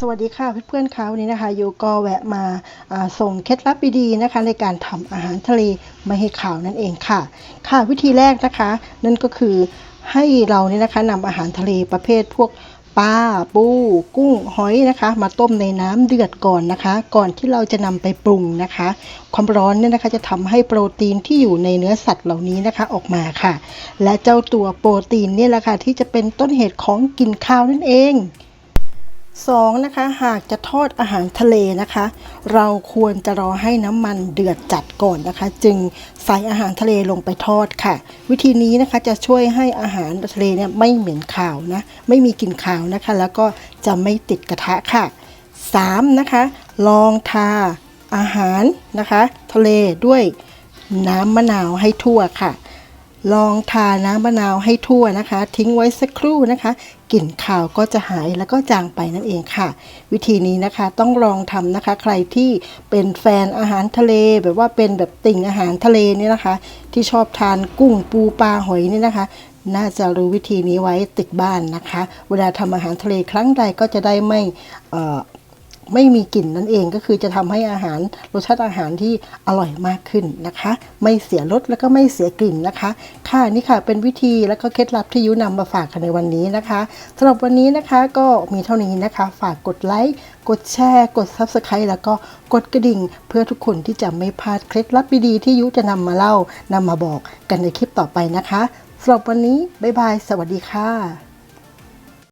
สวัสดีค่ะเพื่อนๆคะวันนี้นะคะโยก็แวะมาาส่งเคล็ดลับดีๆนะคะในการทำอาหารทะเลไม่ให้ขาวนั่นเองค่ะ ค่ะวิธีแรกนะคะ นั่นก็คือให้เราเนี่ยนะคะนำอาหารทะเลประเภทพวกปลาปูกุ้งหอยนะคะ มาต้มในน้ำเดือดก่อนนะคะ ก่อนที่เราจะนำไปปรุงนะคะ ความร้อนเนี่ยนะคะจะทำให้โปรตีนที่อยู่ในเนื้อสัตว์เหล่านี้นะคะออกมาค่ะ และเจ้าตัวโปรตีนเนี่ยแหละค่ะที่จะเป็นต้นเหตุของกลิ่นคาวนั่นเอง สองนะคะหากจะทอดอาหารทะเลนะคะ เราควรจะรอให้น้ำมันเดือดจัดก่อนนะคะ จึงใส่อาหารทะเลลงไปทอดค่ะ วิธีนี้นะคะจะช่วยให้อาหารทะเลเนี่ยไม่เหม็นขาวนะไม่มีกลิ่นขาวนะคะ แล้วก็จะไม่ติดกระทะค่ะ 3. นะคะ ลองทาอาหารนะคะ ทะเลด้วยน้ำมะนาวให้ทั่วค่ะ ลองทาน้ำมะนาวให้ทั่วนะคะ ทิ้งไว้สักครู่นะคะ กลิ่นคาวก็จะหายแล้วก็จางไปนั่นเองค่ะ วิธีนี้นะคะต้องลองทำนะคะ ใครที่เป็นแฟนอาหารทะเล แบบว่าเป็นแบบติ่งอาหารทะเลเนี่ยนะคะ ที่ชอบทานกุ้งปูปลาหอยนี่นะคะ น่าจะรู้วิธีนี้ไว้ติดบ้านนะคะ เวลาทำอาหารทะเลครั้งใดก็จะได้ไม่ ไม่มีกลิ่นนั่นเองก็คือจะทำให้อาหารรสชาติอาหารที่อร่อยมากขึ้นนะคะ ไม่เสียรสแล้วก็ไม่เสียกลิ่นนะคะ ค่ะนี่ค่ะเป็นวิธีแล้วก็เคล็ดลับที่ยุนำมาฝากกันในวันนี้นะคะสำหรับวันนี้นะคะก็มีเท่านี้นะคะ ฝากกดไลค์กดแชร์ กด Subscribe แล้วก็กดกระดิ่ง เพื่อทุกคนที่จะไม่พลาดเคล็ดลับดีๆที่ยุจะนำมาเล่านำมาบอกกันในคลิปต่อไปนะคะสำหรับวันนี้ บ๊ายบาย สวัสดีค่ะ